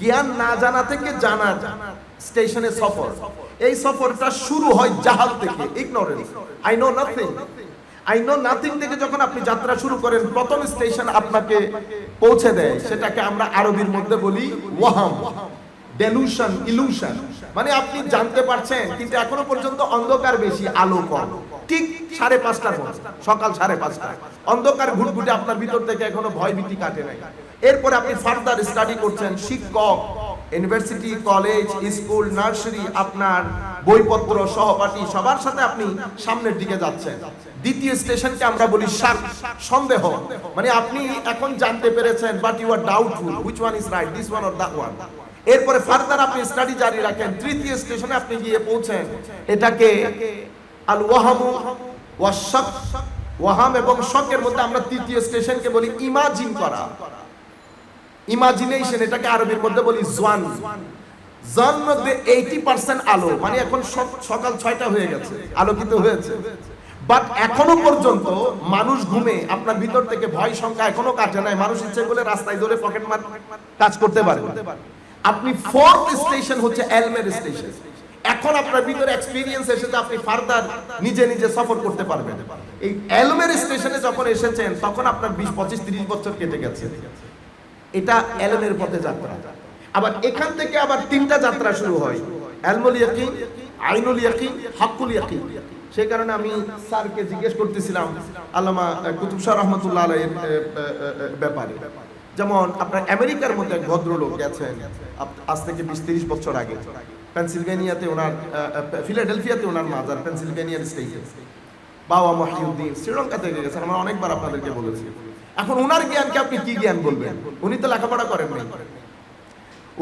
জ্ঞান না জানা থেকে জানা স্টেশনে সফর। এই সফরটা শুরু হয় জাহাল থেকে ignorance I know nothing I know nothing থেকে যখন আপনি যাত্রা শুরু করেন, প্রথম স্টেশন আপনাকে পৌঁছে দেয়। সেটাকে আমরা আরবির মধ্যে বলি ওয়াহাম ডেলুশন ইলুশন মানে আপনি জানতে পারছেন, কিন্তু এখনও পর্যন্ত অন্ধকার বেশি, আলো কম। সাড়ে পাঁচটার মধ্যে সকাল সাড়ে পাঁচটা অন্ধকার ঘুটঘুটে আপনার ভিতর থেকে এখনও ভয় ভীতি কাটে নাই। এরপরে আপনি ফার্দার স্টাডি করছেন, শিক্ষক ইউনিভার্সিটি কলেজ স্কুল নার্সারি আপনার বইপত্র, সহপাঠী, সবার সাথে আপনি সামনের দিকে যাচ্ছেন। দ্বিতীয় স্টেশনকে আমরা বলি শাক সন্দেহ। মানে আপনি এখন জানতে পেরেছেন but you are doubtful which one is right this one or that one এরপরে ফার্দার আপনি স্টাডি জারি রাখেন, তৃতীয় স্টেশনে আপনি গিয়ে পৌঁছেন। এটাকে আল ওয়াহামু ওয়াহাম এবং মধ্যে আমরা তৃতীয় স্টেশনকে বলি ইমাজিন করা। ইমাজিনেশন, এটাকে মধ্যে বলি জওয়ান জন মধ্যে এইটি পার্সেন্ট আলো মানে এখন সকাল ছয়টা হয়ে গেছে, আলোকিত হয়েছে। বাট এখনও পর্যন্ত মানুষ ঘুমে, আপনার ভিতর থেকে ভয় সংখ্যা এখনও কাটে নাই, মানুষ ইচ্ছে করলে রাস্তায় ধরে পকেট মার কাজ করতে পারে। আপনি ফোর্থ স্টেশন হচ্ছে এলমের স্টেশন এখন আপনার ভিতরে এক্সপিরিয়েন্স এসেছে, আপনি ফার্দার নিজে নিজে সফর করতে পারবেন। এই এলমের স্টেশনে যখন এসেছেন, তখন আপনার বিশ, পঁচিশ, তিরিশ বছর কেটে গেছে। এটা এলমের পথে যাত্রা। আবার এখান থেকে আবার তিনটা যাত্রা শুরু হয়। ইয়াকিন আইনুল সেই কারণে আমি স্যারকে জিজ্ঞেস করতেছিলাম, আল্লামা কুতুব শাহ রহমতুল্লাহ আলাইয়ের ব্যাপারে। যেমন, আপনার আমেরিকার মধ্যে ভদ্রলোক গেছেন আজ থেকে বিশ, তিরিশ বছর আগে। পেনসিলভেনিয়াতে ওনার ফিলাডেলফিয়াতে ওনার মাজার পেনসিলভেনিয়ার স্টেটে বাবা মহিউদ্দিন, শ্রীলঙ্কা থেকে গেছেন, আমরা অনেকবার আপনাদেরকে বলেছি। এখন ওনার জ্ঞানকে আপনি কি জ্ঞান বলবেন? উনি তো লেখাপড়া করেন নাই।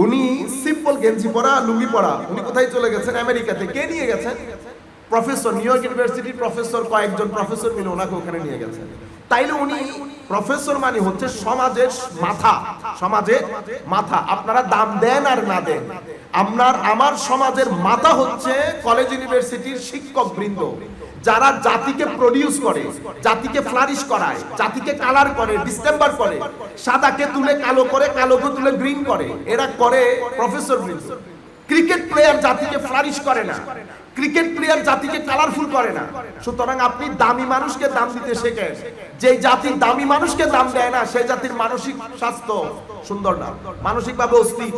উনি সিম্পল গেঞ্জি পরা, লুঙ্গি পরা, উনি কোথায় চলে গেছেন? আমেরিকাতে। কে নিয়ে গেছেন? প্রফেসর, নিউ ইয়র্ক ইউনিভার্সিটির প্রফেসর, কয়েকজন প্রফেসর মিলে ওনাকে ওখানে নিয়ে গেছেন। তাইলে উনি প্রফেসর মানে হচ্ছে সমাজের মাথা সমাজের মাথা। আপনারা দাম দেন আর না দেন। আপনার, আমার সমাজের মাথা হচ্ছে কলেজ ইউনিভার্সিটির শিক্ষক বৃন্দ। যারা জাতিকে প্রডিউস করে, জাতিকে ফ্লারিশ করায়, জাতিকে কালার করে ডিসেম্বার করে, সাদাকে তুলে কালো করে, কালোকে তুলে গ্রিন করে, এরা করে প্রফেসর বৃন্দ। ক্রিকেট প্লেয়ার জাতিকে ফ্লারিশ করে না। ক্রিকেট প্লেয়ার জাতিকে কালারফুল করে না। সুতরাং আপনি দামি মানুষকে দাম দিতে শেখেন। যে জাতি দামি মানুষকে দাম দেয় না, সেই জাতির মানসিক স্বাস্থ্য সুন্দর না। মানসিক ভাবে অস্থির।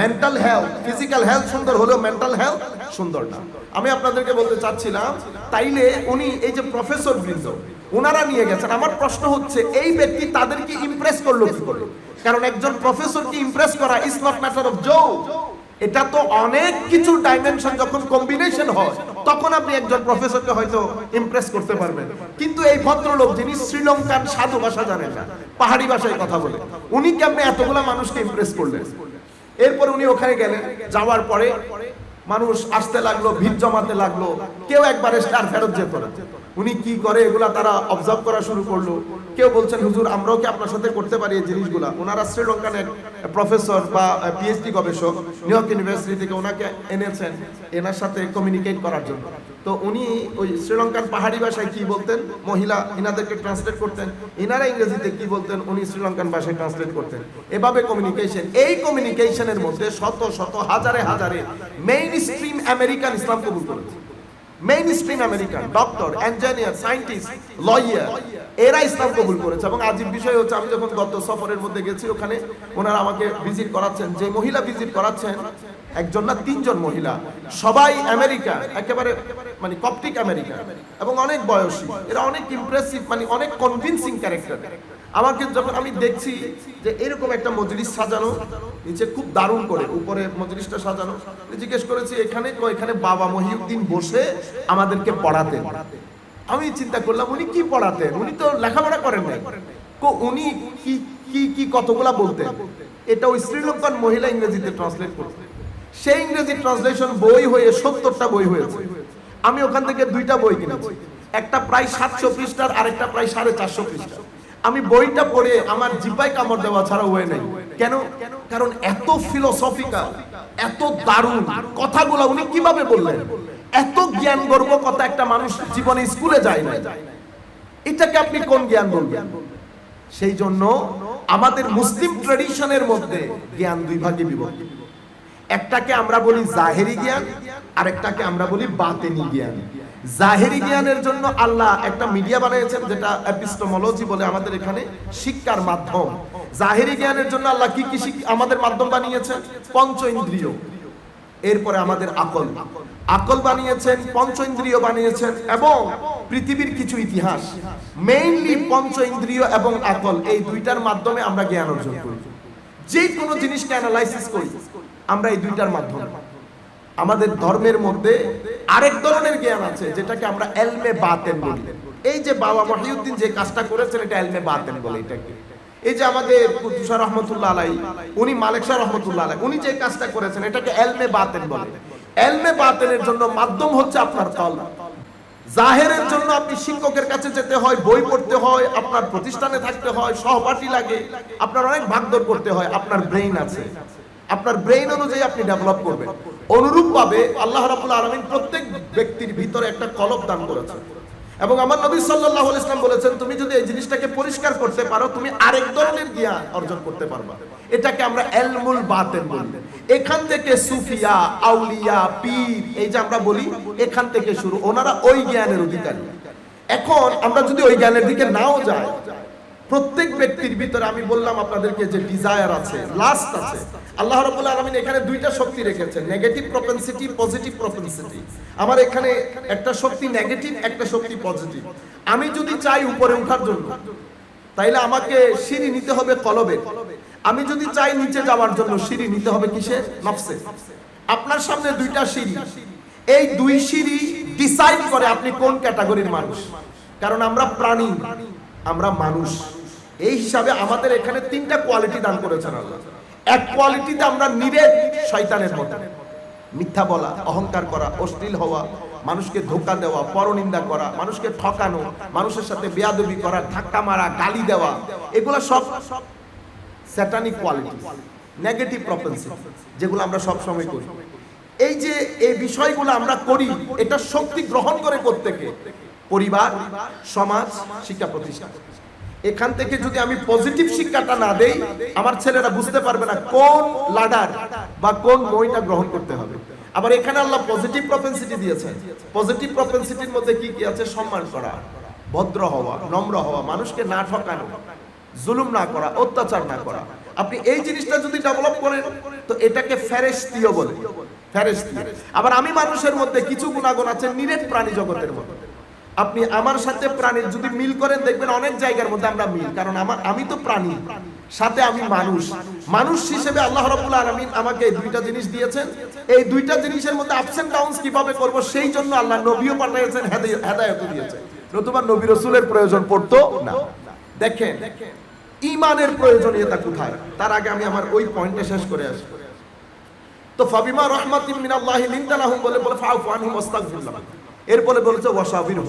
মেন্টাল হেলথ ফিজিক্যাল হেলথ সুন্দর হলেও মেন্টাল হেলথ সুন্দর না। আমি আপনাদেরকে বলতে চাচ্ছিলাম, তাইলে উনি এই যে প্রফেসর বৃন্দ ওনারা নিয়ে গেছেন। আমার প্রশ্ন হচ্ছে, এই ব্যক্তি তাদেরকে ইমপ্রেস করল কি করল কারণ একজন প্রফেসরকে ইমপ্রেস করা ইজ নট ম্যাটার অফ জো এটা তো অনেক কিছু ডাইমেনশন যখন কম্বিনেশন হয়, তখন আপনি একজন প্রফেসরকে হয়তো ইমপ্রেস করতে পারবেন। কিন্তু এই ভদ্রলোক যিনি শ্রীলঙ্কার সাধু ভাষা জানেন না, পাহাড়ি ভাষায় কথা বলে, উনি কেমনে এতগুলা মানুষকে ইমপ্রেস করলেন? এরপর উনি ওখানে গেলেন, যাওয়ার পরে মানুষ আসতে লাগল, ভিড় জমাতে লাগল, কেউ একবার এসে আর ফেরত যেত না। উনি কি করে এগুলা তারা অবজার্ভ করা শুরু করল। কেউ বলছেন, হুজুর, আমরাও কি আপনার সাথে করতে পারি এই জিনিসগুলা? ওনারা শ্রীলঙ্কান এক প্রফেসর বা পিএইচডি গবেষক নিউ ইয়র্ক ইউনিভার্সিটি থেকে ওনাকে এনেছেন এনার সাথে কমিউনিকেট করার জন্য। তো উনি ওই শ্রীলঙ্কান পাহাড়ি ভাষায় কি বলতেন? মহিলা, ইনাদেরকে ট্রান্সলেট করতেন। ইনারা ইংরেজিতে কি বলতেন? উনি শ্রীলঙ্কান ভাষায় ট্রান্সলেট করতেন। এভাবে কমিউনিকেশন এই কমিউনিকেশনের মধ্যে শত শত, হাজারে হাজারে মেইন স্ট্রিম আমেরিকান ইসলাম কবুল করেছে। Main stream American doctor engineer scientist lawyer এরা ইসলাম কবুল করেছে। এবং আজীব বিষয় হচ্ছে, আমি যখন গত সফরের মধ্যে গেছি ওখানে, ওনারা আমাকে ভিজিট করাচ্ছেন। যে মহিলা ভিজিট করাচ্ছেন, একজন না তিনজন মহিলা। সবাই আমেরিকা একেবারে মানে কপটিক আমেরিকা এবং অনেক বয়সী। এরা অনেক ইমপ্রেসিভ মানে অনেক কনভিনসিং ক্যারেক্টার আমাকে যখন আমি দেখছি যে এরকম একটা মজলিস সাজানো, নিচে খুব দারুণ করে, উপরে মজলিসটা সাজানো জিজ্ঞেস করেছি, এখানে এখানে বাবা মহিউদ্দিন বসে আমাদেরকে পড়াতেন? আমি চিন্তা করলাম, উনি কি পড়াতেন? উনি তো লেখাপড়া করেন উনি কি কি কি কতগুলা বলতেন? এটা ওই শ্রীলঙ্কান মহিলা ইংরেজিতে ট্রান্সলেট করতেন। সেই ইংরেজি ট্রান্সলেশন বই হয়ে সত্তরটা বই হয়েছে। আমি ওখান থেকে দুইটা বই কিনেছি। একটা প্রায় সাতশো পৃষ্ঠার, আরেকটা প্রায় সাড়ে চারশো পৃষ্ঠা আমি বইটা পড়ে আমার জিব্বায় কামড় দেওয়া ছাড়া হয়ে নাই। কেন? কারণ এত ফিলোসফিক্যাল এত দারুণ কথাগুলো উনি কীভাবে বললেন? এত জ্ঞান গর্ব কথা একটা মানুষ জীবনে স্কুলে যায় না এটাকে আপনি কোন জ্ঞান বলবেন? সেই জন্য আমাদের মুসলিম ট্রেডিশনের মধ্যে জ্ঞান দুই ভাগে বিভক্ত। একটাকে আমরা বলি জাহেরি জ্ঞান, আরেকটাকে আমরা বলি বাতেনি জ্ঞান। জাহেরি জ্ঞানের জন্য আল্লাহ একটা মিডিয়া বানিয়েছেন যেটা এপিস্টোমোলজি বলে আমাদের এখানে শিক্ষার মাধ্যম। জাহেরি জ্ঞানের জন্য আল্লাহ কি কি আমাদের মাধ্যম বানিয়েছেন? পঞ্চ ইন্দ্রিয়। এরপরে আমাদের আকল। আকল বানিয়েছেন, পঞ্চ ইন্দ্রিয় বানিয়েছেন এবং পৃথিবীর কিছু ইতিহাস। মেইনলি পঞ্চ ইন্দ্রিয় এবং আকল, এই দুইটার মাধ্যমে আমরা জ্ঞান অর্জন করি। যে কোনো জিনিসকে অ্যানালাইসিস করি। আমরা এই দুইটার মাধ্যমে। আমাদের ধর্মের মধ্যে আরেক ধরনের জ্ঞান আছে, যেটাকে আমরা এলমে বাতেন বলি। এই যে বাবা মহিউদ্দিন যে কাজটা করেছেন, এটা এলমে বাতেন বলে এটাকে। এই যে আমাদের কুতুষা রহমতুল্লাহ আলাই, উনি মালিক শাহ রহমতুল্লাহ আলাই, উনি যে কাজটা করেছেন, এটাকে এলমে বাতেন বলে। এলমে বাতেনের জন্য মাধ্যম হচ্ছে আপনার কল জাহেরের জন্য আপনি শিক্ষকের কাছে যেতে হয়, বই পড়তে হয়, আপনার প্রতিষ্ঠানে থাকতে হয়, সহপাঠী লাগে, আপনার অনেক ভাগদর করতে হয়, আপনার ব্রেইন আছে। আপনার ব্রেইন অনুযায়ী আপনি ডেভেলপ করবেন। অনুরূপ ভাবে আল্লাহ রাবুল আলমিন প্রত্যেক ব্যক্তির ভিতরে একটা কলব দান করেছেন। এবং আমার নবী আলাইহি ইসলাম বলেছেন, তুমি যদি এই জিনিসটাকে পরিষ্কার করতে পারো, তুমি আরেক ধরনের জ্ঞান অর্জন করতে পারবা। এটাকে আমরা এলমুল বাতেন বলি। এখান থেকে সুফিয়া, আউলিয়া, পীর, এই যে আমরা বলি, এখান থেকে শুরু। ওনারা ওই জ্ঞানের অধিকারী। এখন আমরা যদি ওই জ্ঞানের দিকে নাও যাই, প্রত্যেক ব্যক্তির ভিতরে আমি বললাম আপনাদেরকে যে ডিজায়ার আছে লাস্ট আছে আল্লাহ রাব্বুল আলামিন এখানে দুইটা শক্তি রেখেছেন নেগেটিভ প্রপেনসিটি পজিটিভ প্রপেনসিটি আমার এখানে একটা শক্তি নেগেটিভ একটা শক্তি পজিটিভ আমি যদি চাই উপরে ওঠার জন্য, তাইলে আমাকে সিঁড়ি নিতে হবে কলবে। আমি যদি চাই নিচে যাওয়ার জন্য, সিঁড়ি নিতে হবে কিসে? নফসে। আপনার সামনে দুইটা সিঁড়ি। এই দুই সিঁড়ি ডিসাইড করে আপনি কোন ক্যাটাগরির মানুষ। কারণ আমরা প্রাণী, আমরা মানুষ। এই হিসাবে আমাদের এখানে তিনটা কোয়ালিটি দান করেছেন আল্লাহ। এক কোয়ালিটিতে আমরা নিরে শয়তানের মতো। মিথ্যা বলা, অহংকার করা, অশ্লীল হওয়া, মানুষকে ধোকা দেওয়া, পরনিন্দা করা, মানুষকে ঠকানো, মানুষের সাথে বেয়াদবি করা, ধাক্কা মারা, গালি দেওয়া, এগুলো সব স্যাটানিক কোয়ালিটি নেগেটিভ প্রপেন্সিটি যেগুলো আমরা সব সময় করি। এই যে এই বিষয়গুলো আমরা করি, এটা শক্তি গ্রহণ করে প্রত্যেকে। পরিবার, সমাজ, শিক্ষা প্রতিষ্ঠান। এখান থেকে যদি আমি পজিটিভ শিক্ষাটা না দেই, আমার ছেলেরা বুঝতে পারবে না কোন লাডার বা কোন মইটা গ্রহণ করতে হবে। আবার এখানে আল্লাহ পজিটিভ প্রপেন্সিটি দিয়েছেন। পজিটিভ প্রপেন্সিটির মধ্যে কি কি আছে? সম্মান করা, ভদ্র হওয়া, নম্র হওয়া, মানুষকে না ঠকানো, জুলুম না করা, অত্যাচার না করা। আপনি এই জিনিসটা যদি ডেভেলপ করেন, তো এটাকে ফেরেস্তিও বলে। ফেরেস্তিও আবার আমি মানুষের মধ্যে কিছু গুণাগুণ আছে, নিরেট প্রাণী জগতের মধ্যে। আপনি আমার সাথে প্রাণীর যদি মিল করেন, দেখবেন অনেক জায়গার মধ্যে আমরা মিল। কারণ আমার আমি তো প্রাণী, সাথে আমি মানুষ। মানুষ হিসেবে আল্লাহ রাব্বুল আলামিন আমাকে এই দুইটা জিনিস দিয়েছেন। এই দুইটা জিনিসের মধ্যে আপস এন্ড ডাউনস কীভাবে করব, সেই জন্য আল্লাহ নবীও পাঠিয়েছেন হেদায়েত দিয়েছেন। নতুবা নবী রাসূলের প্রয়োজন পড়তো না। দেখেন ইমানের প্রয়োজনীয়তা কোথায়? তার আগে আমি আমার ওই পয়েন্টে শেষ করে আসি। তো ফাবিমা রহমাতিন মিনাল্লাহি লিনতা লাহুম বলে বলে ফাউফু আনহুম ওয়াস্তাগফির লাহুম। এরপরে বলেছে ওয়াসাবিরহুম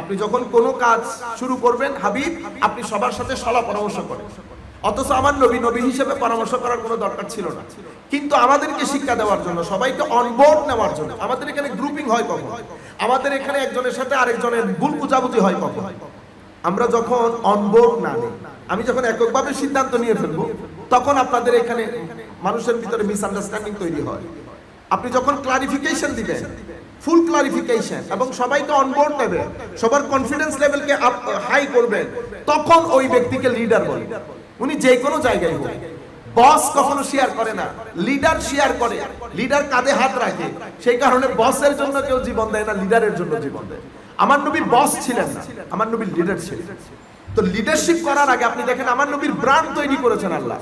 আপনি যখন কোনো কাজ শুরু করবেন, হাবিব, আপনি সবার সাথে সলা পরামর্শ করেন। অথচ আমার নবী নবী হিসেবে পরামর্শ করার কোনো দরকার ছিল না। কিন্তু আমাদেরকে শিক্ষা দেওয়ার জন্য, সবাইকে অনবোর্ড নেওয়ার জন্য, আমাদের এখানে গ্রুপিং হয় কখন? আমাদের এখানে একজনের সাথে আরেকজনের ভুল বুঝাবুঝি হয় কখন? আমরা যখন অনবোর্ড না নিই, আমি যখন এককভাবে সিদ্ধান্ত নিয়ে ফেলব, তখন আপনাদের এখানে মানুষের ভিতরে মিসআন্ডারস্ট্যান্ডিং তৈরি হয়। আপনি যখন ক্লারিফিকেশন দিবেন ফুল ক্লারিফিকেশন এবং সবাইকে অনবোর্ড নেবে সবার কনফিডেন্স লেভেলকে হাই করবেন তখন ওই ব্যক্তিকে লিডার বলে। উনি যে কোনো জায়গায় হোক। বস কখনো শেয়ার করে না। লিডার শেয়ার করে। লিডার কাঁধে হাত রাখে। সেই কারণে বসের জন্য কেউ জীবন দেয় না লিডারের জন্য জীবন দেয়। আমার নবী বস ছিলেন না। আমার নবী লিডার ছিলেন। তো লিডারশিপ করার আগে আপনি দেখেন, আমার নবীর ব্রান্ড তৈরি করেছেন আল্লাহ।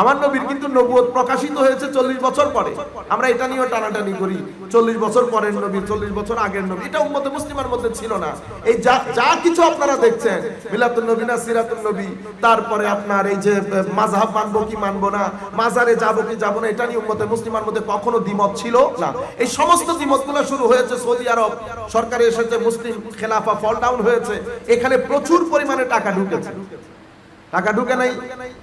আমার নবীর কিন্তু নবুয়ত প্রকাশিত হয়েছে চল্লিশ বছর পরে। আমরা এটা নিয়েও টানাটানি করি, চল্লিশ বছর পরের নবী, চল্লিশ বছর আগের নবী, এটা উম্মতে মুসলিমের মধ্যে ছিল না। এই যা যা কিছু আপনারা দেখছেন মিলাতুল নবী না সিরাতুল নবী, তারপরে আপনার এই যে মাযহাব মানবো কি মানবো না, মাজারে যাব কি যাব না, এটা নিয়ে উম্মতে মুসলিমের মধ্যে কখনো দ্বিমত ছিল না। এই সমস্ত দ্বিমতগুলো শুরু হয়েছে সৌদি আরব সরকারে এসেছে, মুসলিম খেলাফা ফল ডাউন হয়েছে, এখানে প্রচুর পরিমাণে টাকা ঢুকেছে। টাকা ঢুকে নাই।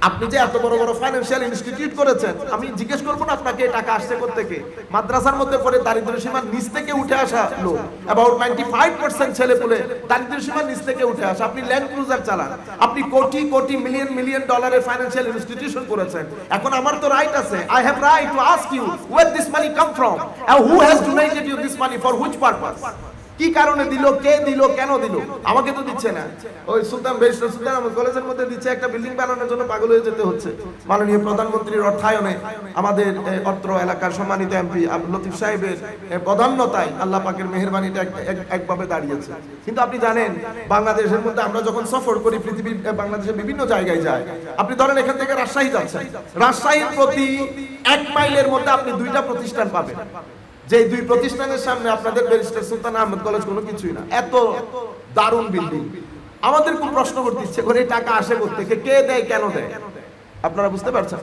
আপনি যে এত বড় বড় ফাইন্যান্সিয়াল ইনস্টিটিউট করেছেন, আমি জিজ্ঞেস করব না আপনাকে টাকা আসছে থেকে মাদ্রাসার মধ্যে পড়ে দারিদ্র সীমার নিচ থেকে উঠে আসা লোক অ্যাবাউট নাইনটি ফাইভ পার্সেন্ট ছেলে পুলে দারিদ্র সীমার নিচ থেকে উঠে আসা। আপনি ল্যান্ড ক্রুজার চালান, আপনি কোটি কোটি মিলিয়ন মিলিয়ন ডলারের ফাইন্যান্সিয়াল ইনস্টিটিউশন করেছেন। এখন আমার তো রাইট আছে। I have right to ask you where this money come from who has donated you this money for which purpose কি কারণে দিল, কে দিল, কেন দিল? আমাকে তো দিচ্ছে না। ওই সুলতান বেশ, সুলতান আমার কলেজের মধ্যে দিচ্ছে একটা বিল্ডিং বানানোর জন্য পাগল হয়ে যেতে হচ্ছে। মাননীয় প্রধানমন্ত্রীর অর্থায়নে আমাদের অত্র এলাকার সম্মানিত এমপি লতিফ সাহেবের প্রধান্যতায় আল্লাহ পাকের মেহেরবানিটা এক- এক- একভাবে দাঁড়িয়েছে। কিন্তু আপনি জানেন, বাংলাদেশের মধ্যে আমরা যখন সফর করি, পৃথিবীর বাংলাদেশের বিভিন্ন জায়গায় যাই, আপনি ধরেন এখান থেকে রাজশাহী যাচ্ছেন। রাজশাহীর প্রতি এক মাইলের মধ্যে আপনি দুইটা প্রতিষ্ঠান পাবেন। যে দুই প্রতিষ্ঠানের সামনে আপনাদের ব্যারিস্টার সুলতান আহমেদ কলেজ কোনো কিছুই না, এত দারুণ বিল্ডিং আমাদের খুব প্রশ্ন করতে ইচ্ছে করে এই টাকা আসে করতে কে দেয়, কেন দেয়? আপনারা বুঝতে পারছেন?